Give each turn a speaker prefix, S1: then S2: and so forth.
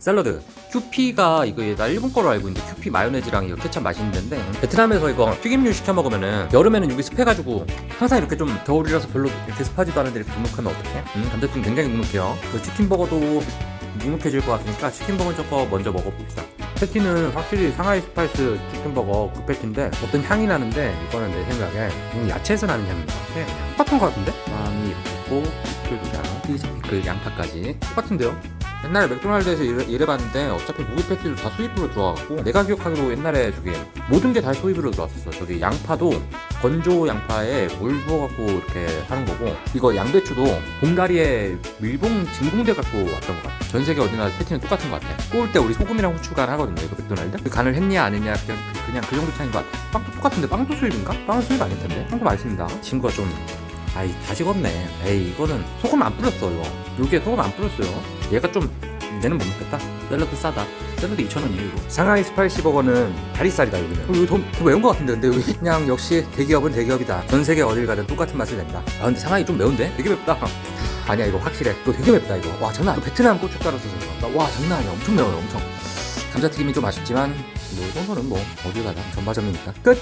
S1: 샐러드 큐피가 이거 나 일본 거로 알고 있는데 큐피 마요네즈랑 이거 케찹 맛있는데 베트남에서 이거 튀김류 시켜 먹으면은 여름에는 여기 습해가지고 항상 이렇게 좀 겨울이라서 별로 이렇게 습하지도 않은데 이렇게 눅눅하면 어떡해? 음, 감자튀김 굉장히 눅눅해요 그 치킨버거도 눅눅해질 것 같으니까 치킨버거 저거 먼저 먹어봅시다 패티는 확실히 상하이 스파이스 치킨버거 그 패티인데 어떤 향이 나는데 이거는 내 생각에 그냥 야채에서 나는 향인 것 같아 똑같은 것 같은데? 마음이 있고 피클도장 피자 피클 양파까지 똑같은데요? 옛날에 맥도날드에서 일해, 일해 봤는데 어차피 무기 패티도 다 수입으로 들어와갖고 내가 기억하기로 옛날에 저기 모든 게 다 수입으로 들어왔었어. 저기 양파도 건조 양파에 물 부어갖고 이렇게 하는 거고 이거 양배추도 봉다리에 밀봉 진공돼 갖고 왔던 것 같아. 전 세계 어디나 패티는 똑같은 것 같아. 구울 때 우리 소금이랑 후추 간 하거든요 이거 맥도날드. 그 간을 했냐 안 했냐 그냥, 그- 그냥 그 정도 차이인 것 같아. 빵도 똑같은데 빵도 수입인가? 빵은 수입 아닐 텐데. 빵도 맛있습니다. 친구가 좀 아이 다 식었네. 에이 이거는 소금 안 뿌렸어 이거 요게 소금 안 뿌렸어요. 얘가 좀 얘는 못 먹겠다. 샐러드 싸다. 샐러드 2,000원이에요 이거. 상하이 스파이시 버거는 다리살이다 여기는. 어, 이거 더, 더 매운 것 같은데 근데 여기? 그냥 역시 대기업은 대기업이다. 전 세계 어딜 가든 똑같은 맛을 낸다. 아 근데 상하이 좀 매운데? 되게 맵다. 아니야 이거 확실해. 이거 되게 맵다 이거. 와 장난 아니야. 베트남 고춧 가루 써서 그런가 와 장난 아니야. 엄청 매워요 엄청. 감자튀김이 좀 아쉽지만 뭐 이 정도는 뭐 어딜 가나 전바점이니까. 끝